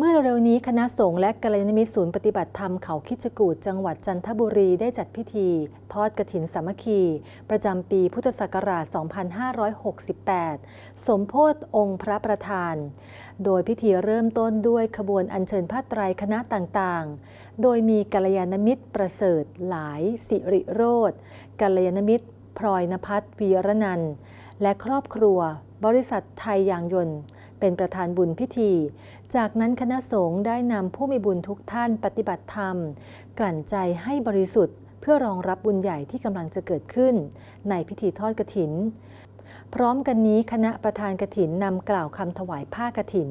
เมื่อเร็วนี้คณะสงฆ์และกัลยาณมิตรศูนย์ปฏิบัติธรรมเขาคิจกูดจังหวัดจันทบุรีได้จัดพิธี ทอดกระถินสามัคคี ประจำปีพุทธศักราช 2568 สมโพธองค์พระประธาน โดยพิธีเริ่มต้นด้วยขบวนอัญเชิญผ้าไตรคณะต่างๆ โดยมีกัลยาณมิตรประเสริฐหลายสิริโรธกัลยาณมิตรพลอยนภัทรวีรนันและครอบครัว บริษัทไทยยางยนต์ เป็นประธานบุญพิธี จากนั้นคณะสงฆ์ได้นำผู้มีบุญทุกท่านปฏิบัติธรรม กลั่นใจให้บริสุทธิ์ เพื่อรองรับบุญใหญ่ที่กำลังจะเกิดขึ้น ในพิธีทอดกระถิน พร้อมกันนี้คณะประธานกระถินนำกล่าวคำถวายผ้ากระถิน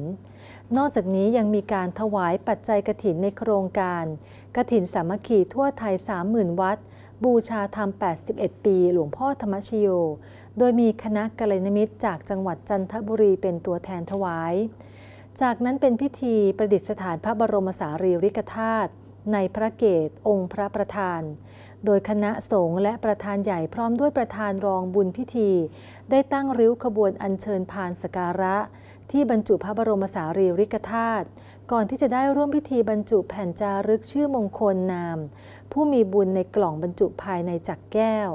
นอกจากนี้ยังมีการถวายปัจจัยกระถินในโครงการกระถินสามัคคีทั่วไทย 30,000 วัด บูชาธรรม 81 ปี หลวงพ่อธรรมชโย โดยมีคณะกัลยาณมิตรจากจังหวัดจันทบุรีเป็นตัวแทนถวาย จากนั้นเป็นพิธีประดิษฐานพระบรมสารีริกธาตุในพระเกศองค์พระประธาน โดยคณะสงฆ์และประธานใหญ่พร้อมด้วยประธานรองบุญพิธี ได้ตั้งริ้วขบวนอัญเชิญพานสการะ ที่บรรจุพระบรมสารีริกธาตุก่อนที่จะได้ร่วมพิธีบรรจุแผ่นจารึกชื่อมงคลนาม ผู้มีบุญในกล่องบรรจุภายในจักรแก้ว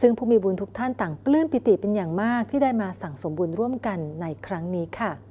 ซึ่งผู้มีบุญทุกท่านต่างปลื้มปิติเป็นอย่างมากที่ได้มาสั่งสมบุญร่วมกันในครั้งนี้ค่ะ